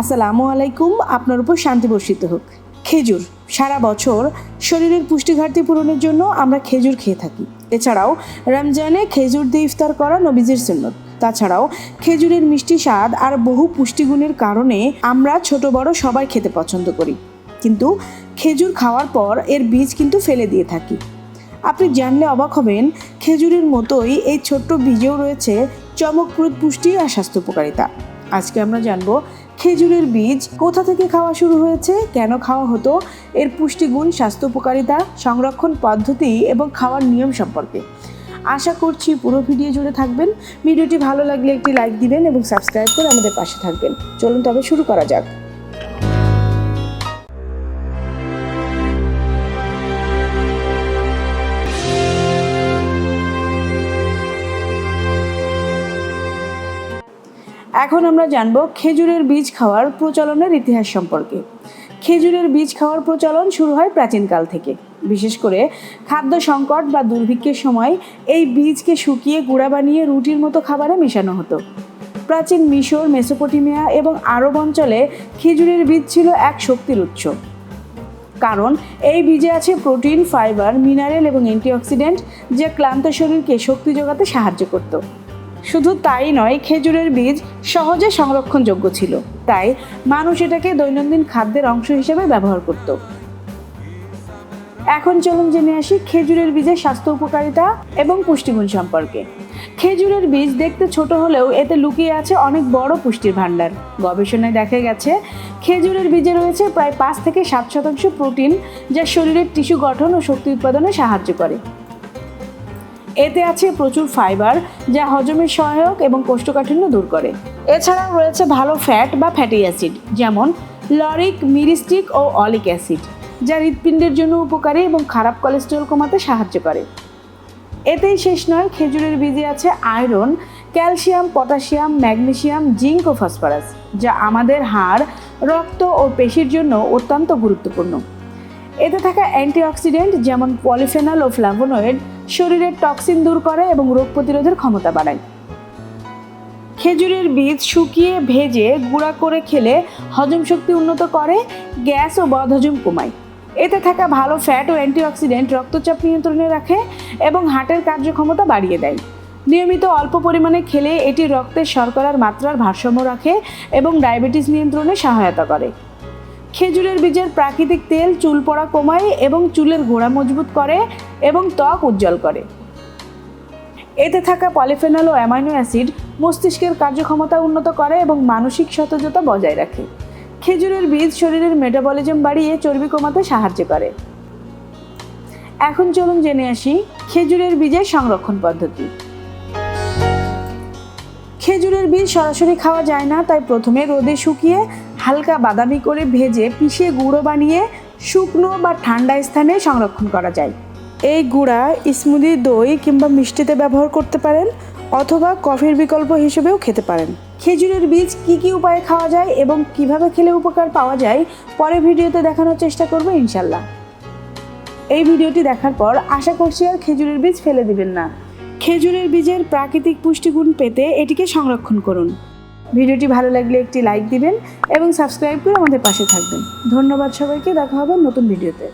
আসসালামু আলাইকুম, আপনার উপর শান্তি বর্ষিত হোক। খেজুর, সারা বছর শরীরের পুষ্টি ঘাটতি পূরণের জন্য আমরা খেজুর খেয়ে থাকি। এছাড়াও রমজানে খেজুর দিয়ে ইফতার করা নবীজের সুন্নত। তাছাড়াও খেজুরের মিষ্টি স্বাদ আর বহু পুষ্টিগুণের কারণে আমরা ছোট বড় সবাই খেতে পছন্দ করি। কিন্তু খেজুর খাওয়ার পর এর বীজ কিন্তু ফেলে দিয়ে থাকি। আপনি জানলে অবাক হবেন, খেজুরের মতোই এই ছোট্ট বীজেও রয়েছে চমকপ্রদ পুষ্টি আর স্বাস্থ্য উপকারিতা। আজকে আমরা জানব খেজুরের বীজ কোথা থেকে খাওয়া শুরু হয়েছে, কেন খাওয়া হতো, এর পুষ্টিগুণ, স্বাস্থ্য উপকারিতা, সংরক্ষণ পদ্ধতি এবং খাওয়ার নিয়ম সম্পর্কে। আশা করছি পুরো ভিডিও জুড়ে থাকবেন। ভিডিওটি ভালো লাগলে একটি লাইক দিবেন এবং সাবস্ক্রাইব করে আমাদের পাশে থাকবেন। চলুন তবে শুরু করা যাক। এখন আমরা জানব খেজুরের বীজ খাওয়ার প্রচলনের ইতিহাস সম্পর্কে। খেজুরের বীজ খাওয়ার প্রচলন শুরু হয় প্রাচীনকাল থেকে। বিশেষ করে খাদ্য সংকট বা দুর্ভিক্ষের সময় এই বীজকে শুকিয়ে গুঁড়া বানিয়ে রুটির মতো খাবারে মেশানো হতো। প্রাচীন মিশর, মেসোপটেমিয়া এবং আরব অঞ্চলে খেজুরের বীজ ছিল এক শক্তির উৎস। কারণ এই বীজে আছে প্রোটিন, ফাইবার, মিনারেল এবং অ্যান্টিঅক্সিডেন্ট, যা ক্লান্ত শরীরকে শক্তি যোগাতে সাহায্য করত। শুধু তাই নয়, খেজুরের বীজ সহজে সংরক্ষণযোগ্য ছিল। তাই মানুষ এটাকে দৈনন্দিন খাদ্যের অংশ হিসেবে ব্যবহার করত। এখন চলুন জেনে আসি খেজুরের বীজের স্বাস্থ্য উপকারিতা এবং পুষ্টিগুণ সম্পর্কে। খেজুরের বীজ দেখতে ছোট হলেও এতে লুকিয়ে আছে অনেক বড় পুষ্টির ভাণ্ডার। গবেষণায় দেখা গেছে, খেজুরের বীজে রয়েছে প্রায় পাঁচ থেকে সাত শতাংশ প্রোটিন যা শরীরের টিস্যু গঠন ও শক্তি উৎপাদনে সাহায্য করে। এতে আছে প্রচুর ফাইবার, যা হজমের সহায়ক এবং কোষ্ঠকাঠিন্য দূর করে। এছাড়াও রয়েছে ভালো ফ্যাট বা ফ্যাটি অ্যাসিড, যেমন লরিক, মিরিস্টিক ও অলিক অ্যাসিড, যা হৃৎপিণ্ডের জন্য উপকারী এবং খারাপ কোলেস্টেরল কমাতে সাহায্য করে। এতেই শেষ নয়, খেজুরের বীজে আছে iron, calcium, potassium, magnesium, zinc ও ফসফরাস, যা আমাদের হাড়, রক্ত ও পেশির জন্য অত্যন্ত গুরুত্বপূর্ণ। এতে থাকা অ্যান্টিঅক্সিডেন্ট যেমন পলিফেনল ও ফ্ল্যাভোনয়েড শরীরের টক্সিন দূর করে এবং রোগ প্রতিরোধের ক্ষমতা বাড়ায়। খেজুরের বীজ শুকিয়ে ভেজে গুঁড়া করে খেলে হজম শক্তি উন্নত করে, গ্যাস ও বদহজম কমায়। এতে থাকা ভালো ফ্যাট ও অ্যান্টিঅক্সিডেন্ট রক্তচাপ নিয়ন্ত্রণে রাখে এবং হার্টের কার্যক্ষমতা বাড়িয়ে দেয়। নিয়মিত অল্প পরিমাণে খেলে এটি রক্তের শর্করার মাত্রার ভারসাম্য রাখে এবং ডায়াবেটিস নিয়ন্ত্রণে সহায়তা করে। খেজুরের বীজের প্রাকৃতিক তেল চুল পড়া কমায় এবং চুলের গোড়া মজবুত করে এবং ত্বক উজ্জ্বল করে। এতে থাকা পলিফেনল ও অ্যামাইনো অ্যাসিড মস্তিষ্কের কার্যক্ষমতা উন্নত করে এবং মানসিক সতেজতা বজায় রাখে। খেজুরের বীজ শরীরের মেটাবলিজম বাড়িয়ে চর্বি কমাতে সাহায্য করে। এখন চলুন জেনে আসি খেজুরের বীজের সংরক্ষণ পদ্ধতি। খেজুরের বীজ সরাসরি খাওয়া যায় না, তাই প্রথমে রোদে শুকিয়ে হালকা বাদামি করে ভেজে পিষে গুঁড়ো বানিয়ে শুকনো বা ঠান্ডা স্থানে সংরক্ষণ করা যায়। এই গুঁড়া, স্মুদি, দই কিংবা মিষ্টিতে ব্যবহার করতে পারেন অথবা কফির বিকল্প হিসেবেও খেতে পারেন। খেজুরের বীজ কি কি উপায়ে খাওয়া যায় এবং কীভাবে খেলে উপকার পাওয়া যায় পরে ভিডিওতে দেখানোর চেষ্টা করব ইনশাল্লাহ। এই ভিডিওটি দেখার পর আশা করছি আর খেজুরের বীজ ফেলে দিবেন না। খেজুরের বীজের প্রাকৃতিক পুষ্টিগুণ পেতে এটিকে সংরক্ষণ করুন। ভিডিওটি ভালো লাগলে একটি লাইক দিবেন এবং সাবস্ক্রাইব করে আমাদের পাশে থাকবেন। ধন্যবাদ সবাইকে, দেখা হবে নতুন ভিডিওতে।